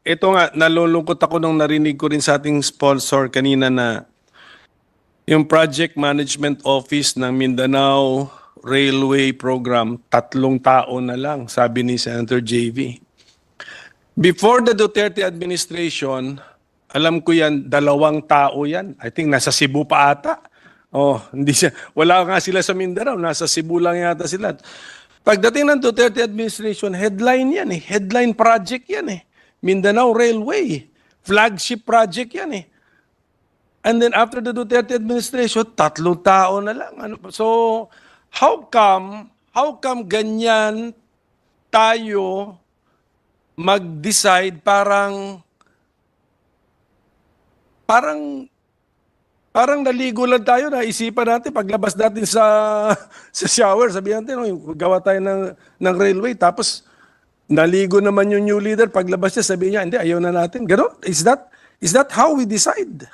ito nga, nalulungkot ako nung narinig ko rin sa ating sponsor kanina na yung Project Management Office ng Mindanao Railway Program, tatlong tao na lang, sabi ni Senator JV. Before the Duterte administration, alam ko yan, dalawang tao yan. I think nasa Cebu pa ata. Oh, hindi siya, wala nga sila sa Mindanao, nasa Cebu lang yata sila. Pagdating ng Duterte administration, headline yan eh. Headline project yan eh. Mindanao Railway. Flagship project yan eh. And then after the Duterte administration, tatlong tao na lang. Ano, so, how come, how come ganyan tayo mag-decide parang, parang, parang naligo lang tayo, naisipan natin, paglabas natin sa, sa shower, sabihan natin, "Uy, gawa tayo ng, ng railway, tapos naligo naman yung new leader, paglabas niya, sabihin niya, hindi, ayaw na natin. Ganon? Is that, is that how we decide?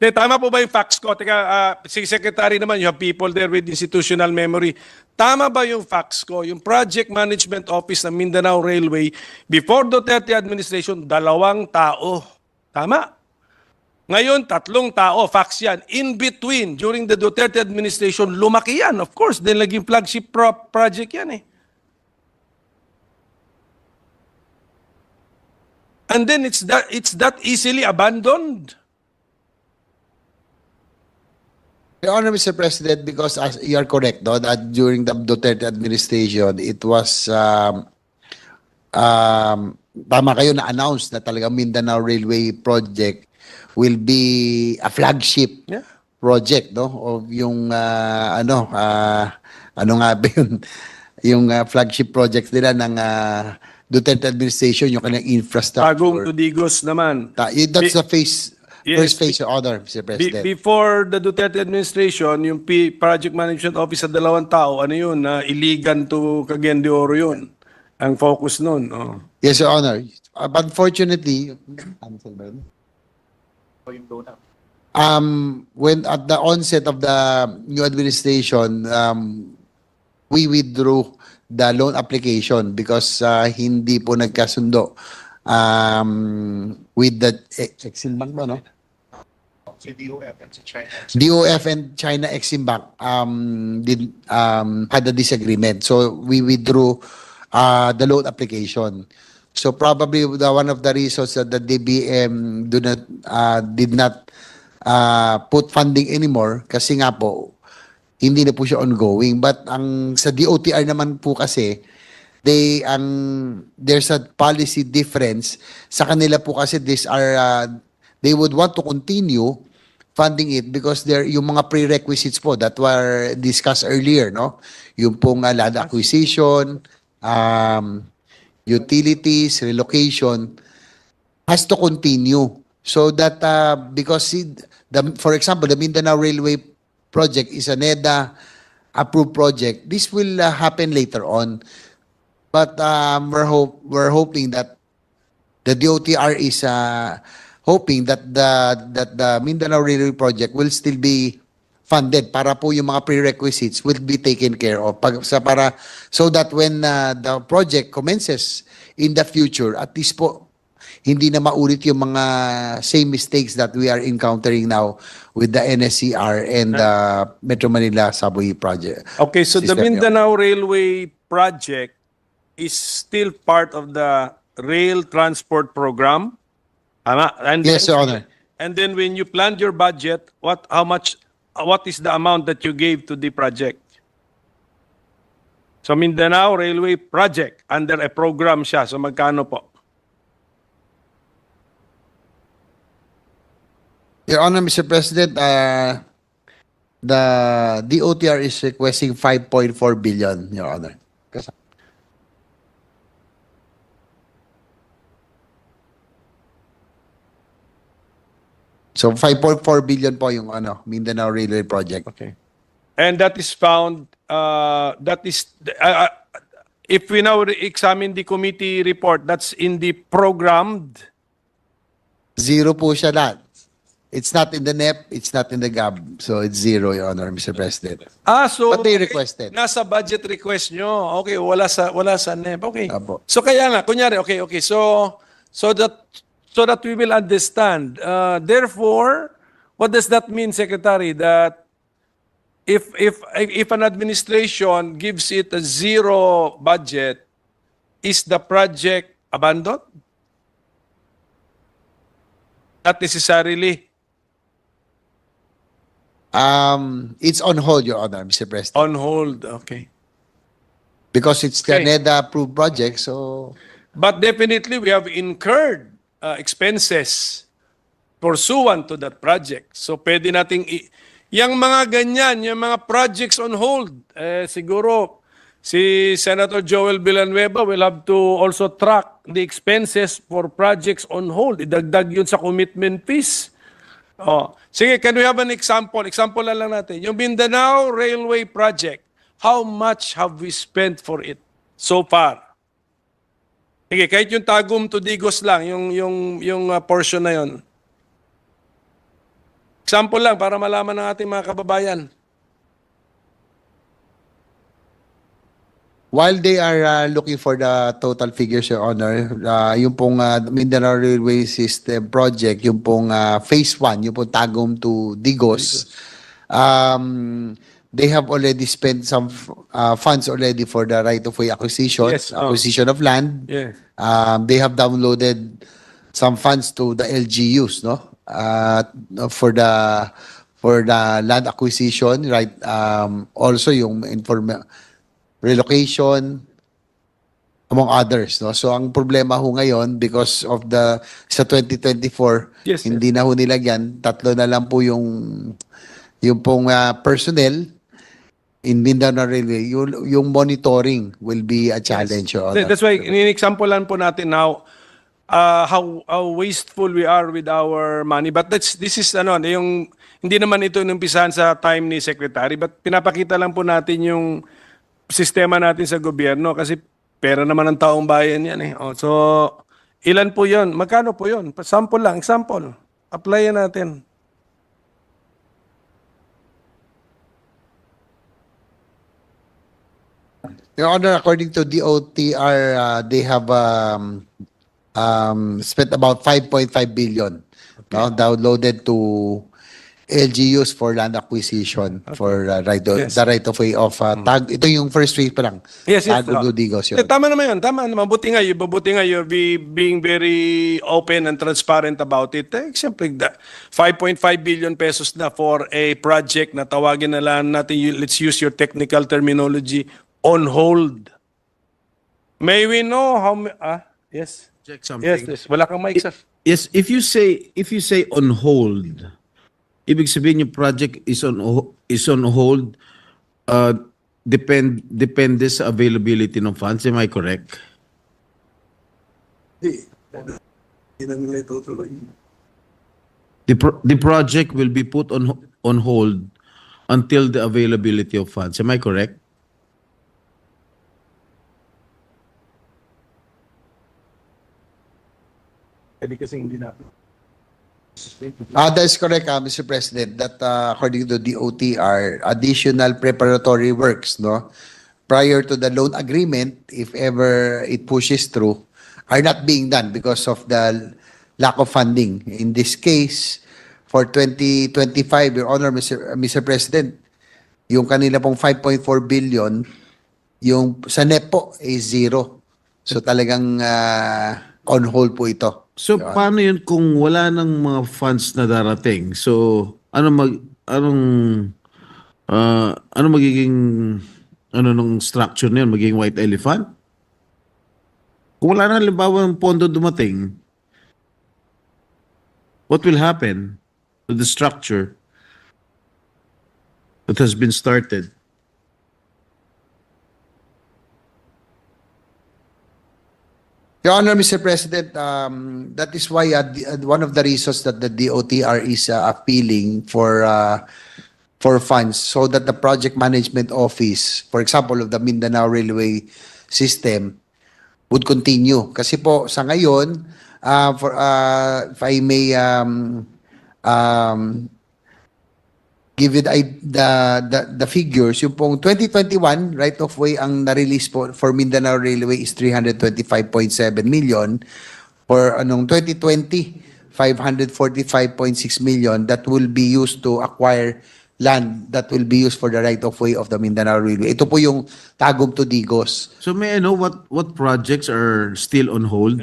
De, tama po ba yung facts ko? Teka, ah, si Secretary naman, you have people there with institutional memory. Tama ba yung facts ko? Yung Project Management Office ng Mindanao Railway, before Duterte administration, dalawang tao. Tama? Ngayon, tatlong tao, facts yan. In between, during the Duterte administration, lumaki yan. Of course, then naging flagship pro- project yan eh. And then it's that, it's that easily abandoned. Your Honor, Mr. President, because as you are correct, no, that during the Duterte administration, it was, um, um, tama kayo na announce na talaga Mindanao Railway Project will be a flagship Yeah. project, no, of yung, ah, ano, ah, ano nga ba yun, yung ah, flagship project nila ng ah, Duterte administration, yung kanyang infrastructure. Bagong Tudigos naman. Ta- that's the phase, Yes, first phase, Honor, Mr. Be- President. before the Duterte administration, yung P- Project Management Office sa dalawang tao, ano yun, na iligan to Cagayan de Oro yun. Ang focus nun. Oh. Yes, Your Honor. Uh, but unfortunately, um, when at the onset of the new administration, um, we withdrew the loan application because uh, hindi po nagkasundo um, with the eh, Exim Bank ba, no? Si DOF at si China. DOF and China Exim Bank um, did um, had a disagreement. So we withdrew uh, the loan application. So probably the one of the reasons that the DBM do not uh, did not uh, put funding anymore kasi nga po hindi na po siya ongoing. But ang sa DOTR naman po kasi they ang there's a policy difference sa kanila po kasi these are uh, they would want to continue funding it because there yung mga prerequisites po that were discussed earlier no yung pong uh, land acquisition um utilities relocation has to continue. So that uh, because the for example the Mindanao Railway project is a NEDA approved project. This will uh, happen later on. But um, we're hope we're hoping that the DOTR is uh, hoping that the that the Mindanao Railway project will still be funded para po yung mga prerequisites will be taken care of pag, sa para so that when uh, the project commences in the future at least po hindi na maulit yung mga same mistakes that we are encountering now with the NSCR and the Metro Manila Subway project. Okay, so the. Mindanao Railway project is still part of the rail transport program. Tama? And Yes, Your Honor. And then when you planned your budget, what how much uh, what is the amount that you gave to the project? So Mindanao Railway project under a program siya. So magkano po? Your Honor, Mr. President, uh, the DOTR is requesting 5.4 billion, Your Honor. So 5.4 billion po yung ano, Mindanao Railway Project. Okay. And that is found, uh, that is, uh, uh, if we now examine the committee report, that's in the programmed, Zero po siya lahat. It's not in the NEP, it's not in the GAB. So it's zero, Your Honor, Mr. President. Ah, so But they requested. Nasa budget request nyo. Okay, wala sa wala sa NEP. Okay. Apo. So kaya nga, kunyari, okay, okay. So so that so that we will understand. Uh, therefore, what does that mean, Secretary? That if if if an administration gives it a zero budget, is the project abandoned? Not necessarily. Um, it's on hold, Your Honor, Mr. President. On hold. Okay. Because it's the Okay. NEDA approved project, so But definitely, we have incurred uh, expenses pursuant to that project. So pwede nating, i- yung mga ganyan, yung mga projects on hold, eh, siguro si Senator Joel Villanueva will have to also track the expenses for projects on hold. Idagdag yun sa commitment fees. Oh. Sige, can we have an example? Example na lang natin. Yung Mindanao Railway Project, how much have we spent for it so far? Sige, kahit yung Tagum to Digos lang, yung, yung, yung uh, portion na yon. Example lang para malaman ng ating mga kababayan. while they are uh, looking for the total figures, Your Honor, uh, yung pong uh, Mindanao Railway System Project, yung pong uh, Phase 1, yung pong Tagum to Digos, um, they have already spent some uh, funds already for the right-of-way acquisition, Yes, oh. acquisition of land. Yeah. Um, they have downloaded some funds to the LGUs, no? Uh, for the for the land acquisition, right? Um, also yung inform relocation among others, no? So ang problema ho ngayon because of the sa 2024, Yes, hindi na ho nilagyan, tatlo na lang po yung yung pong ah, personnel in Mindanao Railway, yung, yung monitoring will be a challenge. Your Honor. Th- That's why, in-example lang po natin now uh, how, how wasteful we are with our money. But that's, this is ano, yung, hindi naman ito inumpisahan sa time ni Secretary, but pinapakita lang po natin yung sistema natin sa gobyerno kasi pera naman ng taong bayan yan eh. Oh, so, ilan po yon? Magkano po yon? Sample lang, example. Applyan natin. Your Honor, according to DOTR, uh, they have um, um, spent about 5.5 billion no, downloaded to LGUs for land acquisition for uh, right Yes. the right of way of uh, tag ito yung first week pa lang Yes, yes. Dudigos Eh, yun. tama naman yun. Tama naman. Mabuti nga, yun. mabuti nga you're be, being very open and transparent about it. Eh, siyempre, da- 5.5 billion pesos na for a project na tawagin na lang natin, let's use your technical terminology, on hold. May we know how ah, yes. Check something. Yes, yes. Wala kang mic, sir. Yes, if you say if you say on hold, ibig sabihin yung project is on is on hold uh depend depende sa availability ng funds, am I correct? The pro- the project will be put on on hold until the availability of funds. Am I correct? Ah, that correct, uh, Mr. President, that uh, according to DOTR, additional preparatory works, no, prior to the loan agreement, if ever it pushes through, are not being done because of the lack of funding. In this case, for 2025, Your Honor, Mr. uh, Mr. President, yung kanila pong 5.4 billion, yung sa NEP po is zero. So talagang ah, on hold po ito. So paano 'yun kung wala nang mga funds na darating? So ano mag anong ah, ano magiging ano nung structure niyan magiging white elephant? Kung wala na halimbawa ng pondo dumating, what will happen to the structure that has been started? Your Honor, Mr. President, um, that is why uh, the- uh, one of the reasons that the DOTR is uh, appealing for uh, for funds so that the project management office, for example, of the Mindanao Railway System, would continue. Kasi po sa ngayon, uh, for uh, if I may um, um, give you the, the, the, the figures, yung pong 2021, right of way ang na-release po for Mindanao Railway is 325.7 million. For anong 2020, 545.6 million that will be used to acquire land that will be used for the right of way of the Mindanao Railway. Ito po yung Tagum to Digos. So may I know what what projects are still on hold,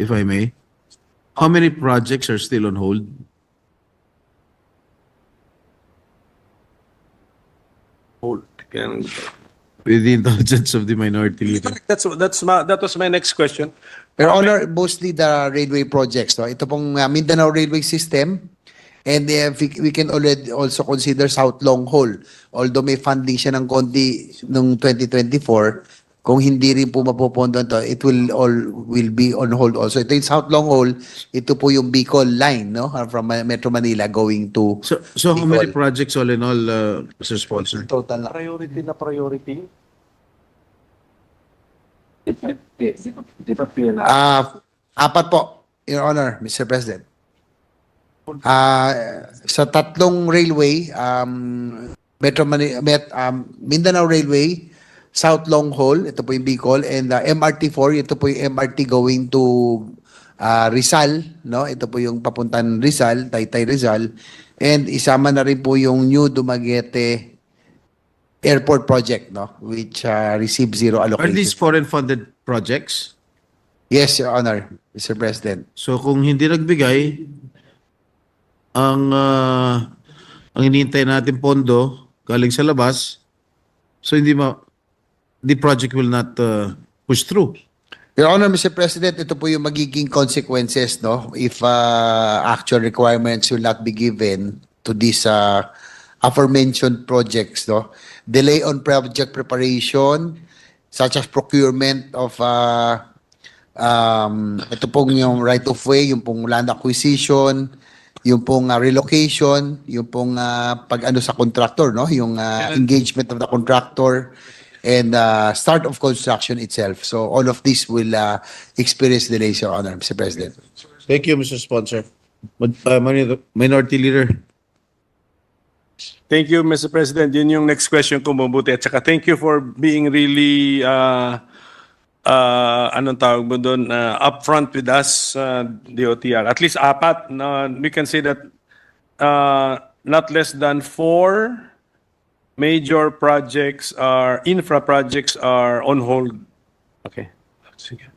if I may? How many projects are still on hold? Hold. Kaya- With the indulgence of the minority leader. That's that's my, that was my next question. Your Honor, mostly the railway projects. No? Ito pong uh, Mindanao Railway System and uh, we, we can already also consider South Long Haul. Although may funding siya ng konti noong 2024, kung hindi rin po mapupondo ito, it will all will be on hold also. Ito yung South Long Haul, ito po yung Bicol line no from uh, Metro Manila going to So so how Bicol. many projects all in all, uh, Mr. Sponsor? total na. Priority na priority. Ah, apat po, Your Honor, Mr. President. Ah, sa tatlong railway, um, Metro Manila, Met, um, Mindanao Railway, South Long Haul, ito po yung Bicol, and uh, MRT4, ito po yung MRT going to ah, Rizal, no? Ito po yung papuntan Rizal, Taytay Rizal, and isama na rin po yung New Dumaguete Airport Project, no? Which ah, received zero Are allocation. these foreign funded projects? Yes, Your Honor, Mr. President. So kung hindi nagbigay, ang ah, ang hinihintay natin pondo galing sa labas, so hindi ma the project will not uh, push through. Your Honor, Mr. President, ito po yung magiging consequences, no? If uh, actual requirements will not be given to these uh, aforementioned projects, no? Delay on project preparation, such as procurement of uh, um, ito pong yung right of way, yung pong land acquisition, yung pong uh, relocation, yung pong uh, pag-ano sa contractor, no? Yung uh, engagement of the contractor and uh, start of construction itself. So all of this will uh, experience delays, Your Honor, Mr. President. Thank you, Mr. Sponsor. Mag- uh, Minority Minority Leader. Thank you, Mr. President. Yun yung next question ko mabuti. At saka thank you for being really, uh, uh, anong tawag mo doon, uh, upfront with us, uh, DOTR. At least apat, na we can say that uh, not less than four major projects are, infra projects are on hold. Okay. Sige.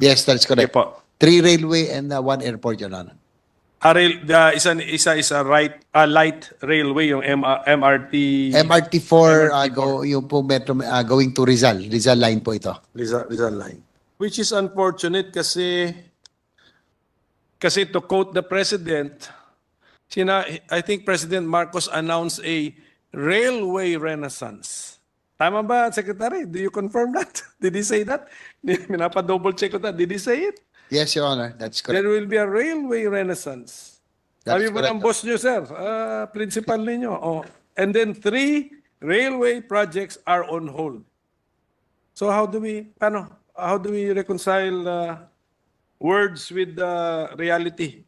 Yes, that's Okay correct. po. Three railway and uh, one airport, Your Honor. Ah, rail, the, isa, isa, isa right, ah, light railway, yung M- MRT. MRT4, uh, go, yung po metro, uh, going to Rizal. Rizal line po ito. Rizal, Rizal line. Which is unfortunate kasi kasi to quote the president, sina, I think President Marcos announced a railway renaissance. Tama ba, Secretary? Do you confirm that? Did he say that? Minapa-double check ko that. Did he say it? Yes, Your Honor, that's correct. There will be a railway renaissance. That's Sabi ba ng boss nyo, sir? Ah, principal ninyo. Oh. And then three railway projects are on hold. So how do we, paano, how do we reconcile uh, words with uh, reality?